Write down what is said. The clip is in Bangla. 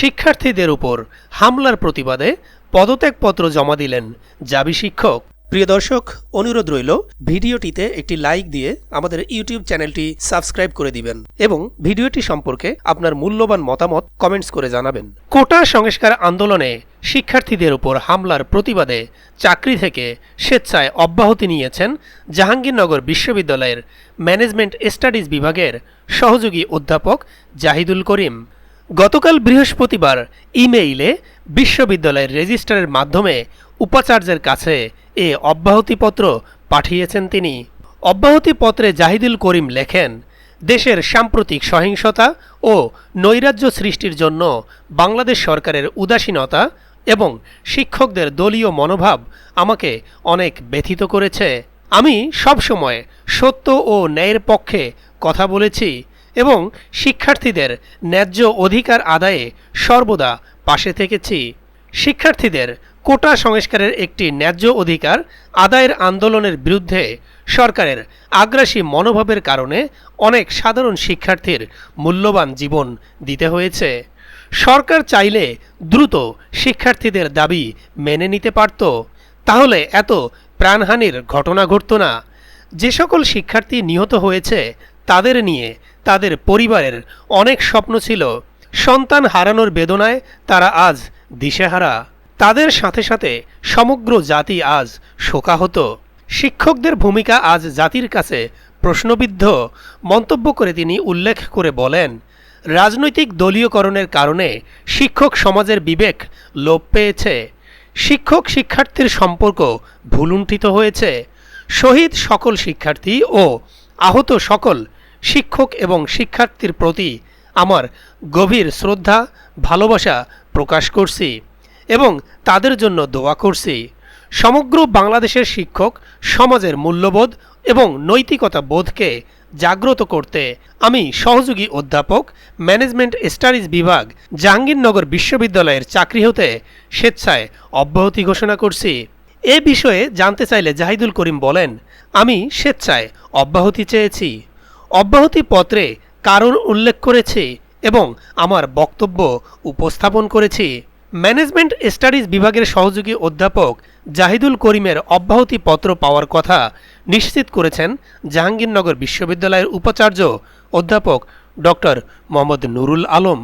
শিক্ষার্থীদের উপর হামলার প্রতিবাদে পদত্যাগপত্র জমা দিলেন জাবি শিক্ষক। প্রিয় দর্শক, অনুরোধ রইল, ভিডিওটিতে একটি লাইক দিয়ে আমাদের ইউটিউব চ্যানেলটি সাবস্ক্রাইব করে দিবেন এবং ভিডিওটি সম্পর্কে আপনার মূল্যবান মতামত কমেন্টস করে জানাবেন। কোটা সংস্কার আন্দোলনে শিক্ষার্থীদের উপর হামলার প্রতিবাদে চাকরি থেকে স্বেচ্ছায় অব্যাহতি নিয়েছেন জাহাঙ্গীরনগর বিশ্ববিদ্যালয়ের ম্যানেজমেন্ট স্টাডিজ বিভাগের সহযোগী অধ্যাপক জাহিদুল করিম। গতকাল বৃহস্পতিবার ইমেইলে বিশ্ববিদ্যালয়ের রেজিস্ট্রারের মাধ্যমে উপাচার্যের কাছে এ অব্যাহতিপত্র পাঠিয়েছেন তিনি। অব্যাহতিপত্রে জাহিদুল করিম লেখেন, দেশের সাম্প্রতিক সহিংসতা ও নৈরাজ্য সৃষ্টির জন্য বাংলাদেশ সরকারের উদাসীনতা এবং শিক্ষকদের দলীয় মনোভাব আমাকে অনেক ব্যথিত করেছে। আমি সবসময় সত্য ও ন্যায়ের পক্ষে কথা বলেছি এবং শিক্ষার্থীদের ন্যায্য অধিকার আদায়ে সর্বদা পাশে থেকেছি। শিক্ষার্থীদের কোটা সংস্কারের একটি ন্যায্য অধিকার আদায়ের আন্দোলনের বিরুদ্ধে সরকারের আগ্রাসী মনোভাবের কারণে অনেক সাধারণ শিক্ষার্থীর মূল্যবান জীবন দিতে হয়েছে। সরকার চাইলে দ্রুত শিক্ষার্থীদের দাবি মেনে নিতে পারত, তাহলে এত প্রাণহানির ঘটনা ঘটত না। যে সকল শিক্ষার্থী নিহত হয়েছে, তাদের নিয়ে তাদের পরিবারের অনেক স্বপ্ন ছিল। সন্তান হারানোর বেদনায় তারা আজ দিশেহারা। তাদের সাথে সাথে সমগ্র জাতি আজ শোকাহত। শিক্ষকদের ভূমিকা আজ জাতির কাছে প্রশ্নবিদ্ধ। মন্তব্য করে তিনি উল্লেখ করে বলেন, রাজনৈতিক দলীয়করণের কারণে শিক্ষক সমাজের বিবেক লোপ পেয়েছে। শিক্ষক শিক্ষার্থীর সম্পর্ক ভুলুণ্ঠিত হয়েছে। শহীদ সকল শিক্ষার্থী ও আহত সকল শিক্ষক এবং শিক্ষার্থীর প্রতি আমার গভীর শ্রদ্ধা, ভালোবাসা প্রকাশ করছি এবং তাদের জন্য দোয়া করছি। সমগ্র বাংলাদেশের শিক্ষক, সমাজের মূল্যবোধ এবং নৈতিকতা বোধকে জাগ্রত করতে আমি সহযোগী অধ্যাপক, ম্যানেজমেন্ট স্টাডিজ বিভাগ, জাহাঙ্গীরনগর বিশ্ববিদ্যালয়ের চাকরি হতে স্বেচ্ছায় অব্যাহতি ঘোষণা করছি। এ বিষয়ে জানতে চাইলে জাহিদুল করিম বলেন, আমি স্বেচ্ছায় অব্যাহতি চেয়েছি। অব্যাহতি পত্রে কারণ উল্লেখ করেছে এবং আমার বক্তব্য উপস্থাপন করেছি ম্যানেজমেন্ট স্টাডিজ বিভাগের সহযোগী অধ্যাপক জাহিদুল করিমের অব্যাহতি পত্র পাওয়ার কথা নিশ্চিত করেছেন জাহাঙ্গীরনগর বিশ্ববিদ্যালয়ের উপাচার্য অধ্যাপক ডক্টর মোহাম্মদ নুরুল আলম।